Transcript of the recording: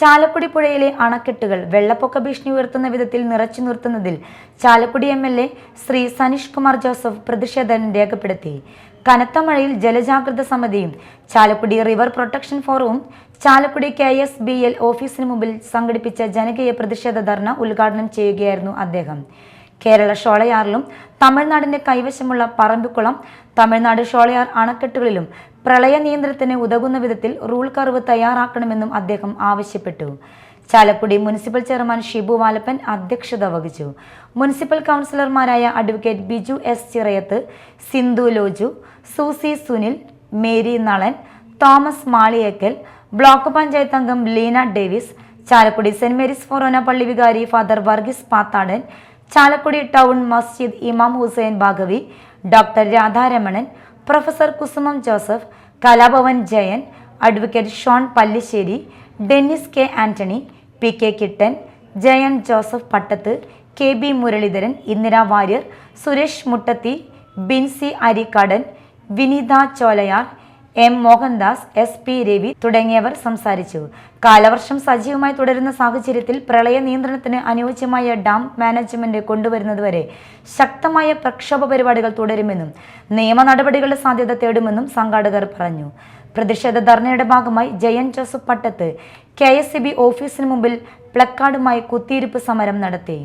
ചാലക്കുടി പുഴയിലെ അണക്കെട്ടുകൾ വെള്ളപ്പൊക്ക ഭീഷണി ഉയർത്തുന്ന വിധത്തിൽ നിറച്ചു നിർത്തുന്നതിൽ Chalakudy M L A Sree Saneesh Kumar Joseph പ്രതിഷേധം രേഖപ്പെടുത്തി. കനത്ത മഴയിൽ ജലജാഗ്രത സമിതിയും Chalakudy river protection ഫോറവും Chalakudy K S B L ഓഫീസിന് മുമ്പിൽ സംഘടിപ്പിച്ച ജനകീയ പ്രതിഷേധ ധർണ ഉദ്ഘാടനം ചെയ്യുകയായിരുന്നു അദ്ദേഹം. കേരള ഷോളയാറിലും തമിഴ്നാടിന്റെ കൈവശമുള്ള പറമ്പിക്കുളം തമിഴ്നാട് ഷോളയാർ അണക്കെട്ടുകളിലും പ്രളയ നിയന്ത്രണത്തിന് ഉതകുന്ന വിധത്തിൽ റൂൾ കർവ് തയ്യാറാക്കണമെന്നും അദ്ദേഹം ആവശ്യപ്പെട്ടു. ചാലക്കുടി മുനിസിപ്പൽ ചെയർമാൻ ഷിബു വാലപ്പൻ അധ്യക്ഷത വഹിച്ചു. മുനിസിപ്പൽ കൗൺസിലർമാരായ advocate Biju S Chirayath Sindhu Loju Susie Sunil Mary Nalan Thomas Maliyekkal block panchayat അംഗം Leena Davis Chalakudy saint Mary's ഫൊറോന പള്ളി വികാരി ഫാദർ വർഗീസ് പാത്താടൻ ചാലക്കുടി ടൗൺ മസ്ജിദ് ഇമാം Hussain Bhagavi doctor Radharamanan professor Kusumam Joseph Kalabhavan Jayan advocate Shon Pallissery Dennis K Anthony P K Kittan Jayan Joseph Pattath K B Muraleedharan Indira Warrier Suresh Muttathi Binsy Arikkadan Vineetha Cholayar M Mohandas S P Ravi തുടങ്ങിയവർ സംസാരിച്ചു. കാലവർഷം സജീവമായി തുടരുന്ന സാഹചര്യത്തിൽ പ്രളയ നിയന്ത്രണത്തിന് അനുയോജ്യമായ dam management കൊണ്ടുവരുന്നതുവരെ ശക്തമായ പ്രക്ഷോഭ പരിപാടികൾ തുടരുമെന്നും നിയമ നടപടികളുടെ സാധ്യത തേടുമെന്നും സംഘാടകർ പറഞ്ഞു. പ്രതിഷേധ ധർണയുടെ ഭാഗമായി ജയൻ ജോസഫ് പട്ടത്ത് കെ ഓഫീസിന് മുമ്പിൽ പ്ലക്കാർഡുമായി കുത്തിയിരിപ്പ് സമരം നടത്തി.